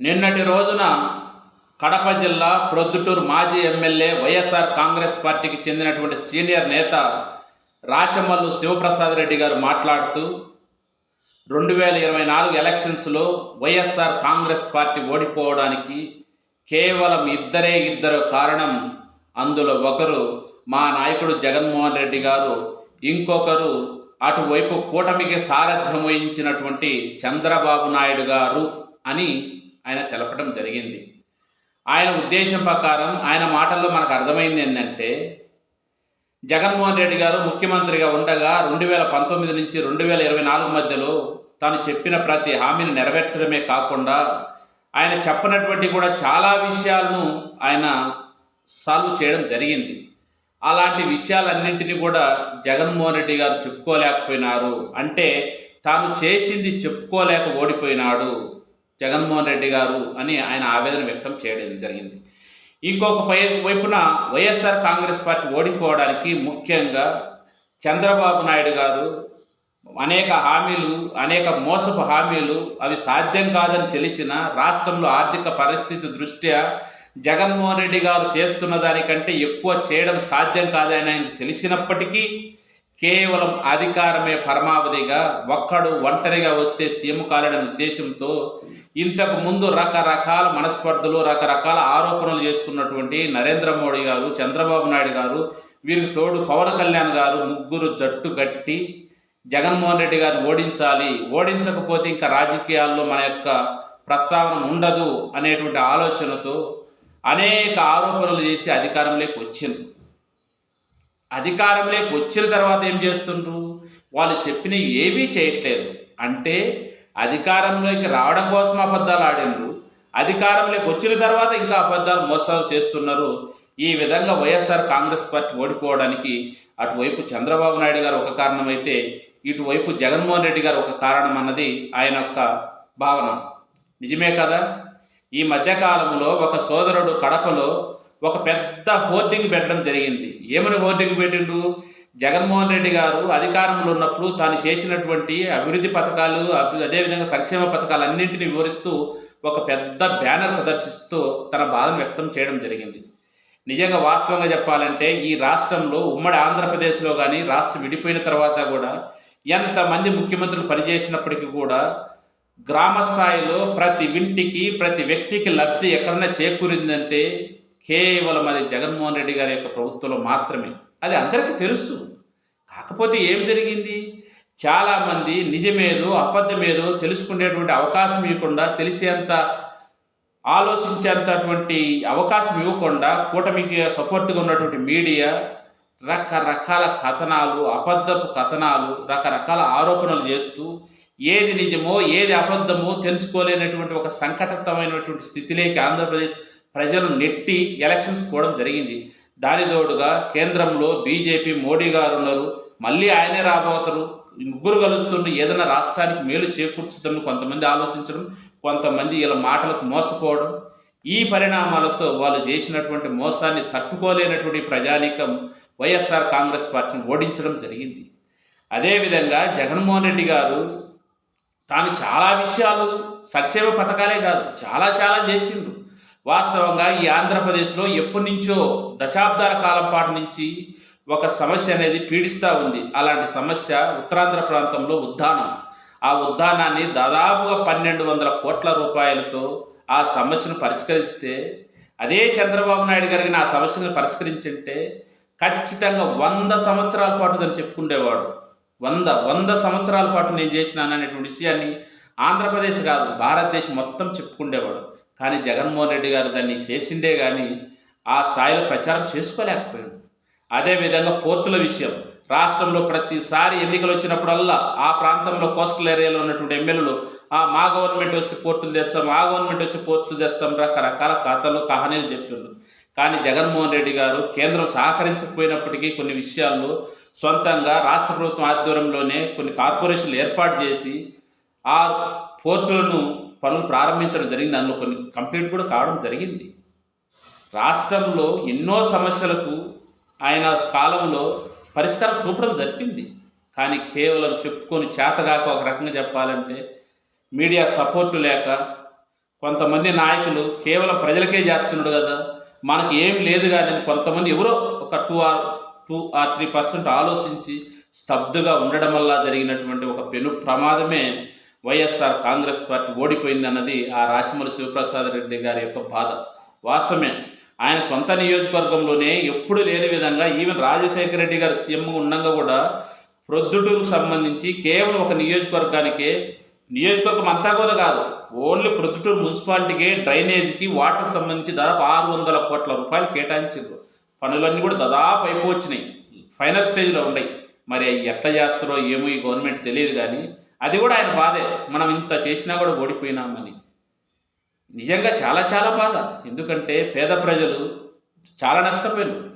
నిన్నటి రోజున కడప జిల్లా ప్రొద్దుటూరు మాజీ ఎమ్మెల్యే వైఎస్ఆర్ కాంగ్రెస్ పార్టీకి చెందినటువంటి సీనియర్ నేత రాచమల్లు శివప్రసాద్ రెడ్డి గారు మాట్లాడుతూ రెండు వేల ఇరవై నాలుగు ఎలక్షన్స్లో వైఎస్ఆర్ కాంగ్రెస్ పార్టీ ఓడిపోవడానికి కేవలం ఇద్దరే ఇద్దరు కారణం. అందులో ఒకరు మా నాయకుడు జగన్మోహన్ రెడ్డి గారు ఇంకొకరు అటువైపు కూటమికి సారథ్యం వహించినటువంటి చంద్రబాబు నాయుడు గారు అని ఆయన తెలపడం జరిగింది. ఆయన ఉద్దేశం ప్రకారం ఆయన మాటల్లో మనకు అర్థమైంది ఏంటంటే జగన్మోహన్ రెడ్డి గారు ముఖ్యమంత్రిగా ఉండగా రెండు వేల పంతొమ్మిది నుంచి రెండు వేల ఇరవై నాలుగు మధ్యలో తాను చెప్పిన ప్రతి హామీని నెరవేర్చడమే కాకుండా ఆయన చెప్పనటువంటి కూడా చాలా విషయాలను ఆయన సాల్వ్ చేయడం జరిగింది. అలాంటి విషయాలన్నింటినీ కూడా జగన్మోహన్ రెడ్డి గారు చెప్పుకోలేకపోయినారు. అంటే తాను చేసింది చెప్పుకోలేక ఓడిపోయినాడు. జగన్మోహన్ రెడ్డి గారు అని ఆయన ఆవేదన వ్యక్తం చేయడం జరిగింది. ఇంకొక పై వైపున వైఎస్ఆర్ కాంగ్రెస్ పార్టీ ఓడిపోవడానికి ముఖ్యంగా చంద్రబాబు నాయుడు గారు అనేక హామీలు అనేక మోసపు హామీలు అవి సాధ్యం కాదని తెలిసిన రాష్ట్రంలో ఆర్థిక పరిస్థితి దృష్ట్యా జగన్మోహన్ రెడ్డి గారు చేస్తున్న దానికంటే ఎక్కువ చేయడం సాధ్యం కాదని ఆయన తెలిసినప్పటికీ కేవలం అధికారమే పరమావధిగా ఒక్కడు ఒంటరిగా వస్తే సీఎం కాలేడనే ఉద్దేశంతో ఇంతకు ముందు రకరకాల మనస్పర్ధలు రకరకాల ఆరోపణలు చేసుకున్నటువంటి నరేంద్ర మోడీ గారు చంద్రబాబు నాయుడు గారు వీరికి తోడు పవన్ కళ్యాణ్ గారు ముగ్గురు జట్టు గట్టి జగన్మోహన్ రెడ్డి గారిని ఓడించాలి. ఓడించకపోతే ఇంకా రాజకీయాల్లో మన యొక్క ప్రస్తావన ఉండదు అనేటువంటి ఆలోచనతో అనేక ఆరోపణలు చేసి అధికారంలోకి వచ్చింది. అధికారంలోకి వచ్చిన తర్వాత ఏం చేస్తుండ్రు? వాళ్ళు చెప్పినవి ఏవీ చేయట్లేదు. అంటే అధికారంలోకి రావడం కోసం అబద్ధాలు ఆడిండ్రు. అధికారంలోకి వచ్చిన తర్వాత ఇంకా అబద్ధాలు మోసాలు చేస్తున్నారు. ఈ విధంగా వైఎస్ఆర్ కాంగ్రెస్ పార్టీ ఓడిపోవడానికి అటువైపు చంద్రబాబు నాయుడు గారు ఒక కారణమైతే ఇటువైపు జగన్మోహన్ రెడ్డి గారు ఒక కారణం అన్నది ఆయన యొక్క భావన. నిజమే కదా? ఈ మధ్యకాలంలో ఒక సోదరుడు కడపలో ఒక పెద్ద హోర్డింగ్ పెట్టడం జరిగింది. ఏమని హోర్డింగ్ పెట్టిండు? జగన్మోహన్ రెడ్డి గారు అధికారంలో ఉన్నప్పుడు తాను చేసినటువంటి అభివృద్ధి పథకాలు అభి- అదేవిధంగా సంక్షేమ పథకాలు అన్నింటినీ వివరిస్తూ ఒక పెద్ద బ్యానర్ ప్రదర్శిస్తూ తన బాధను వ్యక్తం చేయడం జరిగింది. నిజంగా వాస్తవంగా చెప్పాలంటే ఈ రాష్ట్రంలో ఉమ్మడి ఆంధ్రప్రదేశ్లో కానీ రాష్ట్రం విడిపోయిన తర్వాత కూడా ఎంతమంది ముఖ్యమంత్రులు పనిచేసినప్పటికీ కూడా గ్రామ స్థాయిలో ప్రతి ఇంటికి ప్రతి వ్యక్తికి లబ్ధి ఎక్కడన్నా చేకూరిందంటే కేవలం అది జగన్మోహన్ రెడ్డి గారి యొక్క ప్రభుత్వంలో మాత్రమే. అది అందరికీ తెలుసు. కాకపోతే ఏం జరిగింది? చాలామంది నిజమేదో అబద్ధమేదో తెలుసుకునేటువంటి అవకాశం ఇవ్వకుండా తెలిసేంత ఆలోచించేంతటువంటి అవకాశం ఇవ్వకుండా కూటమికి సపోర్ట్గా ఉన్నటువంటి మీడియా రకరకాల కథనాలు అబద్ధపు కథనాలు రకరకాల ఆరోపణలు చేస్తూ ఏది నిజమో ఏది అబద్ధమో తెలుసుకోలేనటువంటి ఒక సంకటమైనటువంటి స్థితిలోకి ఆంధ్రప్రదేశ్ ప్రజలు నెట్టి ఎలక్షన్స్ కోవడం జరిగింది. దాని తోడుగా కేంద్రంలో బీజేపీ మోడీ గారు ఉన్నారు. మళ్ళీ ఆయనే రాబోతారు. ముగ్గురు కలుస్తుంటే ఏదైనా రాష్ట్రానికి మేలు చేకూర్చుతామని కొంతమంది ఆలోచించడం కొంతమంది ఇలా మాటలకు మోసపోవడం ఈ పరిణామాలతో వాళ్ళు చేసినటువంటి మోసాన్ని తట్టుకోలేనటువంటి ప్రజానీకం వైఎస్ఆర్ కాంగ్రెస్ పార్టీని ఓడించడం జరిగింది. అదేవిధంగా జగన్మోహన్ రెడ్డి గారు తాను చాలా విషయాలు సంక్షేమ పథకాలే కాదు చాలా చాలా చేసిండు వాస్తవంగా ఈ ఆంధ్రప్రదేశ్లో ఎప్పటి నుంచో దశాబ్దాల కాలం పాటు నుంచి ఒక సమస్య అనేది పీడిస్తూ ఉంది. అలాంటి సమస్య ఉత్తరాంధ్ర ప్రాంతంలో ఉద్దానం. ఆ ఉద్దానాన్ని దాదాపుగా పన్నెండు వందల కోట్ల రూపాయలతో ఆ సమస్యను పరిష్కరిస్తే అదే చంద్రబాబు నాయుడు గారికి ఆ సమస్యను పరిష్కరించుంటే ఖచ్చితంగా వంద సంవత్సరాల పాటు తను చెప్పుకుండేవాడు. వంద వంద సంవత్సరాల పాటు నేను చేసినాను అనేటువంటి విషయాన్ని ఆంధ్రప్రదేశ్ కాదు భారతదేశం మొత్తం చెప్పుకుండేవాడు. కానీ జగన్మోహన్ రెడ్డి గారు దాన్ని చేసిండే కానీ ఆ స్థాయిలో ప్రచారం చేసుకోలేకపోయాడు. అదేవిధంగా పోర్టుల విషయం. రాష్ట్రంలో ప్రతిసారి ఎన్నికలు వచ్చినప్పుడల్లా ఆ ప్రాంతంలో కోస్టల్ ఏరియాలో ఉన్నటువంటి ఎమ్మెల్యేలు "ఆ, మా గవర్నమెంట్ వస్తే పోర్టులు తెస్తాం మా గవర్నమెంట్ వచ్చి పోర్టులు తెస్తాం రకరకాల కథలు కహానీలు చెప్తున్నారు కానీ జగన్మోహన్ రెడ్డి గారు కేంద్రం సహకరించకపోయినప్పటికీ కొన్ని విషయాల్లో సొంతంగా రాష్ట్ర ప్రభుత్వం ఆధ్వర్యంలోనే కొన్ని కార్పొరేషన్లు ఏర్పాటు చేసి ఆ పోర్టులను పనులు ప్రారంభించడం జరిగింది. అందులో కొన్ని కంప్లీట్ కూడా కావడం జరిగింది. రాష్ట్రంలో ఎన్నో సమస్యలకు ఆయన కాలంలో పరిష్కారం చూపడం జరిపింది. కానీ కేవలం చెప్పుకొని చేతగాక ఒక రకంగా చెప్పాలంటే మీడియా సపోర్టు లేక కొంతమంది నాయకులు కేవలం ప్రజలకే చేస్తున్నాడు కదా మనకి ఏం లేదు కానీ కొంతమంది ఎవరో ఒక two or two or three percent ఆలోచించి స్తబ్దుగా ఉండడం వల్ల జరిగినటువంటి ఒక పెను ప్రమాదమే వైఎస్ఆర్ కాంగ్రెస్ పార్టీ ఓడిపోయింది అన్నది ఆ రాచమల్లి శివప్రసాద్ రెడ్డి గారి యొక్క బాధ. వాస్తవమే ఆయన సొంత నియోజకవర్గంలోనే ఎప్పుడు లేని విధంగా ఈవెన్ రాజశేఖర రెడ్డి గారు సీఎం ఉండగా కూడా ప్రొద్దుటూరుకు సంబంధించి కేవలం ఒక నియోజకవర్గానికే నియోజకవర్గం అంతా కూడా కాదు ఓన్లీ ప్రొద్దుటూరు మున్సిపాలిటీకి డ్రైనేజీకి వాటర్కి సంబంధించి దాదాపు ఆరు వందల కోట్ల రూపాయలు కేటాయించారు పనులన్నీ కూడా దాదాపు అయిపోవచ్చినాయి. ఫైనల్ స్టేజ్లో ఉన్నాయి. మరి ఎట్లా చేస్తారో ఏమో ఈ గవర్నమెంట్ తెలియదు కానీ అది కూడా ఆయన బాధే. మనం ఇంత చేసినా కూడా ఓడిపోయినామని. నిజంగా చాలా చాలా బాధ. ఎందుకంటే పేద ప్రజలు చాలా నష్టపోయారు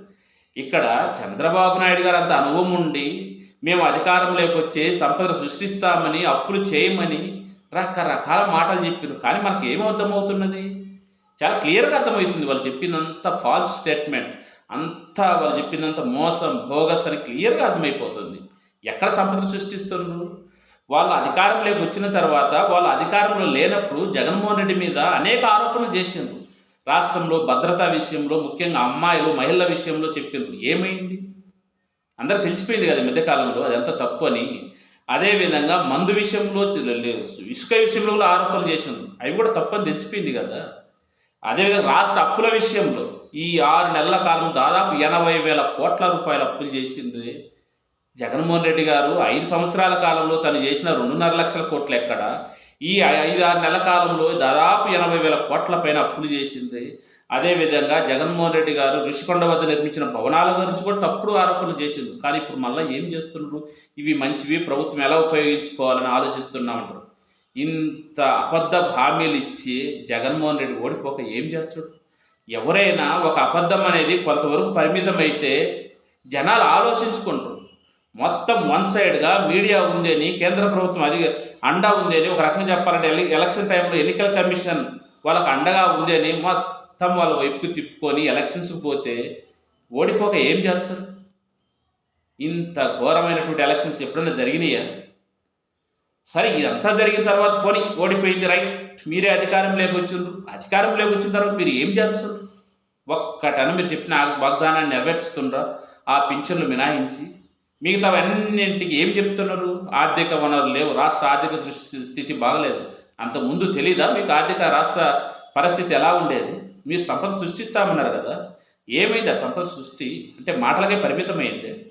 ఇక్కడ చంద్రబాబు నాయుడు గారు అంత అనుభవం ఉండి మేము అధికారంలోకి వచ్చి సంపద సృష్టిస్తామని అప్పులు చేయమని రకరకాల మాటలు చెప్పారు కానీ మనకి ఏం అర్థమవుతున్నది? చాలా క్లియర్గా అర్థమవుతుంది వాళ్ళు చెప్పినంత ఫాల్స్ స్టేట్మెంట్ అంతా వాళ్ళు చెప్పినంత మోసం బోగస్ అని క్లియర్గా అర్థమైపోతుంది. ఎక్కడ సంపద సృష్టిస్తున్నారు? వాళ్ళు అధికారంలోకి వచ్చిన తర్వాత వాళ్ళు అధికారంలో లేనప్పుడు జగన్మోహన్ రెడ్డి మీద అనేక ఆరోపణలు చేసిండ్రు. రాష్ట్రంలో భద్రతా విషయంలో ముఖ్యంగా అమ్మాయిలు మహిళల విషయంలో చెప్పిండ్రు. ఏమైంది? అందరు తెలిసిపోయింది కదా మధ్యకాలంలో అదంతా తప్పు అని. అదేవిధంగా మందు విషయంలో ఇసుక విషయంలో కూడా ఆరోపణలు చేసిండ్రు. అవి కూడా తప్పని తెలిసిపోయింది కదా. అదేవిధంగా రాష్ట్ర అప్పుల విషయంలో ఈ ఆరు నెలల కాలం దాదాపు ఎనభై వేల కోట్ల రూపాయల అప్పులు చేసింది జగన్మోహన్ రెడ్డి గారు ఐదు సంవత్సరాల కాలంలో తను చేసిన రెండున్నర లక్షల కోట్లు ఎక్కడ? ఈ ఐదు ఆరు నెలల కాలంలో దాదాపు ఎనభై వేల కోట్ల పైన అప్పులు చేసింది. అదేవిధంగా జగన్మోహన్ రెడ్డి గారు ఋషికొండ వద్ద నిర్మించిన భవనాల గురించి కూడా తప్పుడు ఆరోపణలు చేసింది కానీ ఇప్పుడు మళ్ళీ ఏం చేస్తున్నారు ఇవి మంచివి ప్రభుత్వం ఎలా ఉపయోగించుకోవాలని ఆలోచిస్తున్నామంటారు. ఇంత అబద్ధ హామీలు ఇచ్చి జగన్మోహన్ రెడ్డి ఓడిపోక ఏం చేస్తాడు? ఎవరైనా ఒక అబద్ధం అనేది కొంతవరకు పరిమితం అయితే జనాలు ఆలోచించుకుంటారు. మొత్తం వన్ సైడ్గా మీడియా ఉందని కేంద్ర ప్రభుత్వం అది అండా ఉంది అని ఒక రకంగా చెప్పాలంటే ఎలక్షన్ టైంలో ఎన్నికల కమిషన్ వాళ్ళకు అండగా ఉంది అని మొత్తం వాళ్ళ వైపుకి తిప్పుకొని ఎలక్షన్స్కి పోతే ఓడిపోక ఏం చేస్తారు? ఇంత ఘోరమైనటువంటి ఎలక్షన్స్ ఎప్పుడైనా జరిగినాయా? సరే ఇదంతా జరిగిన తర్వాత పోనీ ఓడిపోయింది రైట్. మీరే అధికారం లేకొచ్చిండ్రు. అధికారం లేకొచ్చిన తర్వాత మీరు ఏం చేస్తారు? ఒక్కటన మీరు చెప్పిన ఆ వాగ్దానాన్ని నెరవేర్చుతుండ్రా. ఆ పింఛన్లు మినాయించి మిగతావన్నింటికి ఏం చెప్తున్నారు? ఆర్థిక వనరులు లేవు. రాష్ట్ర ఆర్థిక దృష్టి స్థితి బాగలేదు. అంత ముందు తెలీదా మీకు ఆర్థిక రాష్ట్ర పరిస్థితి ఎలా ఉండేది? మీరు సంపద సృష్టిస్తామన్నారు కదా. ఏమైంది ఆ సంపద సృష్టి? అంటే మాటలకే పరిమితమైంది.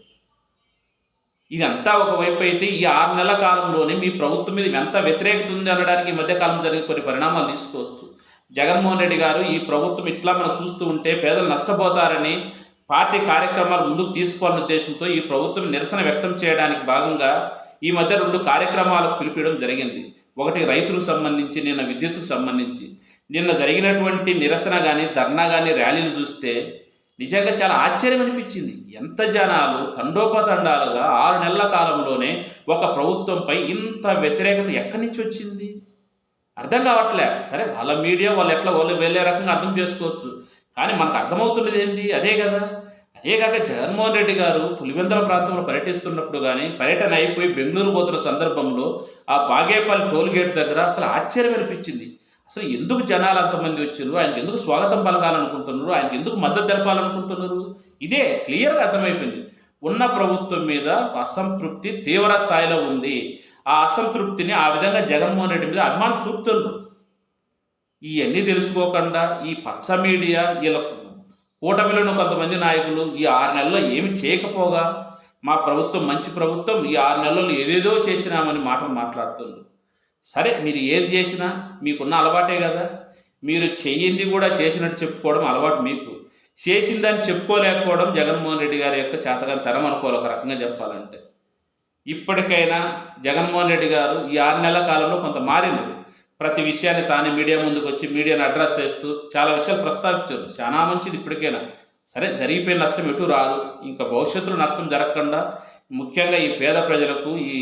ఇదంతా ఒకవైపు అయితే ఈ ఆరు నెలల కాలంలోనే మీ ప్రభుత్వం మీద ఎంత వ్యతిరేకత ఉంది అనడానికి ఈ మధ్యకాలం జరిగిన కొన్ని పరిణామాలు తీసుకోవచ్చు. జగన్మోహన్ రెడ్డి గారు ఈ ప్రభుత్వం ఇట్లా మనం చూస్తూ ఉంటే పేదలు నష్టపోతారని పార్టీ కార్యక్రమాలు ముందుకు తీసుకోవాలనే ఉద్దేశంతో ఈ ప్రభుత్వం నిరసన వ్యక్తం చేయడానికి భాగంగా ఈ మధ్య రెండు కార్యక్రమాలకు పిలిపించడం జరిగింది. ఒకటి రైతులకు సంబంధించి నిన్న విద్యుత్తుకు సంబంధించి. నిన్న జరిగినటువంటి నిరసన కానీ ధర్నా కానీ ర్యాలీలు చూస్తే నిజంగా చాలా ఆశ్చర్యం అనిపించింది. ఎంత జనాలు తండోపతండాలుగా ఆరు నెలల కాలంలోనే ఒక ప్రభుత్వంపై ఇంత వ్యతిరేకత ఎక్కడి నుంచి వచ్చింది? అర్థం కావట్లే. సరే వాళ్ళ మీడియా వాళ్ళు ఎట్లా వాళ్ళు వెళ్ళే రకంగా అర్థం చేసుకోవచ్చు. కానీ మనకు అర్థమవుతున్నది ఏంటి? అదే కదా. అదే కాక జగన్మోహన్ రెడ్డి గారు పులివెందుల ప్రాంతంలో పర్యటిస్తున్నప్పుడు కానీ పర్యటన అయిపోయి బెంగళూరు పోతున్న సందర్భంలో ఆ బాగేపల్లి టోల్ గేట్ దగ్గర అసలు ఆశ్చర్యం అనిపించింది. అసలు ఎందుకు జనాలు అంతమంది వచ్చారు ఆయనకి ఎందుకు స్వాగతం పలకాలనుకుంటున్నారు? ఆయనకి ఎందుకు మద్దతు తెలపాలనుకుంటున్నారు? ఇదే క్లియర్గా అర్థమైపోయింది. ఉన్న ప్రభుత్వం మీద అసంతృప్తి తీవ్ర స్థాయిలో ఉంది. ఆ అసంతృప్తిని ఆ విధంగా జగన్మోహన్ రెడ్డి మీద అభిమానం చూపుతున్నారు ఇవన్నీ తెలుసుకోకుండా ఈ పచ్చ మీడియా వీళ్ళ కూటమిలోని కొంతమంది నాయకులు ఈ ఆరు నెలల్లో ఏమి చేయకపోగా మా ప్రభుత్వం మంచి ప్రభుత్వం ఈ ఆరు నెలల్లో ఏదేదో చేసినామని మాటలు మాట్లాడుతుంది సరే మీరు ఏది చేసినా మీకున్న అలవాటే కదా. మీరు చెయ్యింది కూడా చేసినట్టు చెప్పుకోవడం అలవాటు మీకు. చేసిందని చెప్పుకోలేకపోవడం జగన్మోహన్ రెడ్డి గారి యొక్క చేతగాని తరం అనుకోవాలి ఒక రకంగా చెప్పాలంటే. ఇప్పటికైనా జగన్మోహన్ రెడ్డి గారు ఈ ఆరు నెలల కాలంలో కొంత మారింది ప్రతి విషయాన్ని తానే మీడియా ముందుకు వచ్చి మీడియాని అడ్రస్ చేస్తూ చాలా విషయాలు ప్రస్తావించారు. చాలా మంచిది ఇప్పటికైనా. సరే జరిగిపోయిన నష్టం ఎటు రాదు. ఇంకా భవిష్యత్తులో నష్టం జరగకుండా ముఖ్యంగా ఈ పేద ప్రజలకు ఈ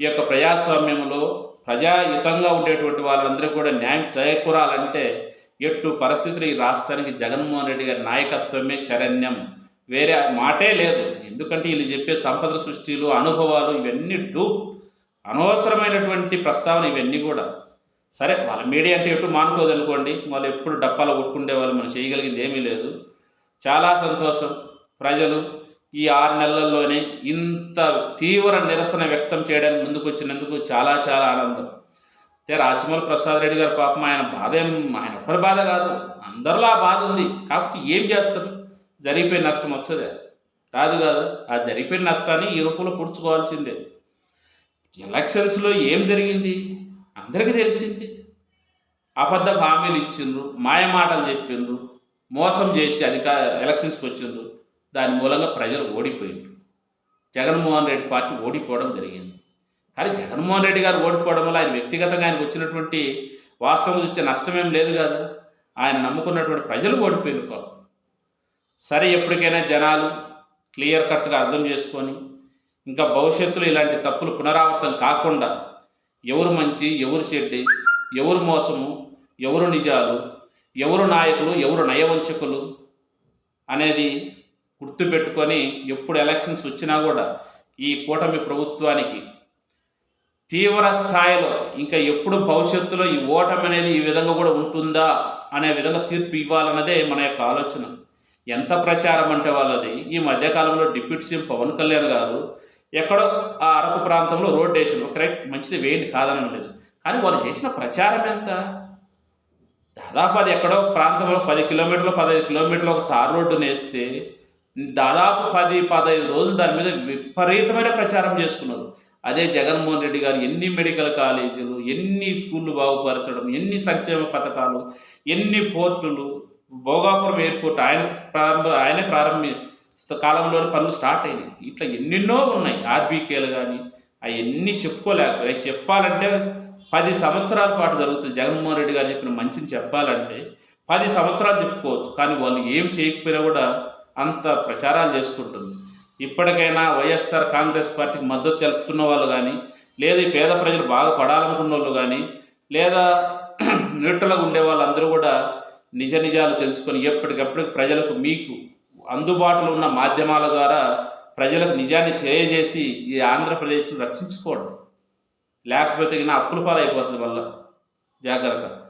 ఈ యొక్క ప్రజాస్వామ్యంలో ప్రజాయుతంగా ఉండేటువంటి వాళ్ళందరికీ కూడా న్యాయం చేకూరాలంటే ఎట్టు పరిస్థితులు ఈ రాష్ట్రానికి జగన్మోహన్ రెడ్డి గారి నాయకత్వమే శరణ్యం. వేరే మాటే లేదు. ఎందుకంటే వీళ్ళు చెప్పే సంపద సృష్టిలు అనుభవాలు ఇవన్నీ డూప్ అనవసరమైనటువంటి ప్రస్తావన ఇవన్నీ కూడా. సరే వాళ్ళ మీడియా అంటే ఎటు మానుకోదు అనుకోండి వాళ్ళు ఎప్పుడు డప్పాలో కొట్టుకుండే వాళ్ళు మనం చేయగలిగింది ఏమీ లేదు. చాలా సంతోషం. ప్రజలు ఈ ఆరు నెలల్లోనే ఇంత తీవ్ర నిరసన వ్యక్తం చేయడానికి ముందుకు వచ్చినందుకు చాలా చాలా ఆనందం. అయితే రాజమౌళి ప్రసాద్ రెడ్డి గారు పాపం ఆయన బాధ ఏం ఆయన ఒక్కరి బాధ కాదు. అందరిలో ఆ బాధ ఉంది. కాకపోతే ఏం చేస్తారు? జరిగిపోయిన నష్టం వచ్చదే. రాదు కాదు. ఆ జరిగిపోయిన నష్టాన్ని ఈ రూపంలో పుడుచుకోవాల్సిందే. ఎలక్షన్స్లో ఏం జరిగింది? అందరికీ తెలిసింది. అబద్ధ హామీలు ఇచ్చిండ్రు మాయ మాటలు చెప్పిండ్రు మోసం చేసి అధిక ఎలక్షన్స్కి వచ్చిండ్రు దాని మూలంగా ప్రజలు ఓడిపోయిండ్రు. జగన్మోహన్ రెడ్డి పార్టీ ఓడిపోవడం జరిగింది. కానీ జగన్మోహన్ రెడ్డి గారు ఓడిపోవడం వల్ల ఆయన వ్యక్తిగతంగా ఆయనకు వచ్చినటువంటి వాస్తవం చూస్తే నష్టమేం లేదు కదా. ఆయన నమ్ముకున్నటువంటి ప్రజలు ఓడిపోయింది పాపం. సరే ఎప్పటికైనా జనాలు క్లియర్ కట్గా అర్థం చేసుకొని ఇంకా భవిష్యత్తులో ఇలాంటి తప్పులు పునరావృతం కాకుండా ఎవరు మంచి ఎవరు చెడ్డి ఎవరు మోసము ఎవరు నిజాలు ఎవరు నాయకులు ఎవరు నయవంచకులు అనేది గుర్తుపెట్టుకొని ఎప్పుడు ఎలక్షన్స్ వచ్చినా కూడా ఈ కూటమి ప్రభుత్వానికి తీవ్ర స్థాయిలో ఇంకా ఎప్పుడు భవిష్యత్తులో ఈ ఓటమి అనేది ఈ విధంగా కూడా ఉంటుందా అనే విధంగా తీర్పు ఇవ్వాలన్నదే మన యొక్క ఆలోచన. ఎంత ప్రచారం అంటే వాళ్ళది? ఈ మధ్యకాలంలో డిప్యూటీ సీఎం పవన్ కళ్యాణ్ గారు ఎక్కడో ఆ అరకు ప్రాంతంలో రోడ్ వేసారు కరెక్ట్ మంచిది వేయండి కాదనడం లేదు కానీ వాళ్ళు చేసిన ప్రచారం ఎంత? దాదాపు అది ఎక్కడో ప్రాంతంలో పది కిలోమీటర్లు పదహైదు కిలోమీటర్లు ఒక తార్ రోడ్డు వేస్తే దాదాపు పది పదహైదు రోజులు దాని మీద విపరీతమైన ప్రచారం చేసుకున్నారు. అదే జగన్మోహన్ రెడ్డి గారు ఎన్ని మెడికల్ కాలేజీలు ఎన్ని స్కూళ్ళు బాగుపరచడం ఎన్ని సంక్షేమ పథకాలు ఎన్ని పోర్టులు భోగాపురం ఎయిర్పోర్ట్ ఆయన ప్రారంభ ఆయనే ప్రారంభ కాలంలోని పనులు స్టార్ట్ అయినాయి. ఇట్లా ఎన్నెన్నో ఉన్నాయి. ఆర్బీకేలు కానీ అవన్నీ చెప్పుకోలేక అవి చెప్పాలంటే పది సంవత్సరాల పాటు జరుగుతుంది. జగన్మోహన్ రెడ్డి గారు చెప్పిన మంచిని చెప్పాలంటే పది సంవత్సరాలు చెప్పుకోవచ్చు. కానీ వాళ్ళు ఏం చేయకపోయినా కూడా అంత ప్రచారాలు చేసుకుంటుంది. ఇప్పటికైనా వైఎస్ఆర్ కాంగ్రెస్ పార్టీకి మద్దతు తెలుపుతున్న వాళ్ళు కానీ లేదా ఈ పేద ప్రజలు బాగా పడాలనుకున్న వాళ్ళు కానీ లేదా న్యూట్రల్గా ఉండే వాళ్ళందరూ కూడా నిజ నిజాలు తెలుసుకొని ఎప్పటికప్పుడు ప్రజలకు మీకు అందుబాటులో ఉన్న మాధ్యమాల ద్వారా ప్రజలకు నిజాన్ని తెలియజేసి ఈ ఆంధ్రప్రదేశ్ను రక్షించుకోండి లేకపోతే నా అప్పుల పాలైపోతుంది వల్ల జాగ్రత్త.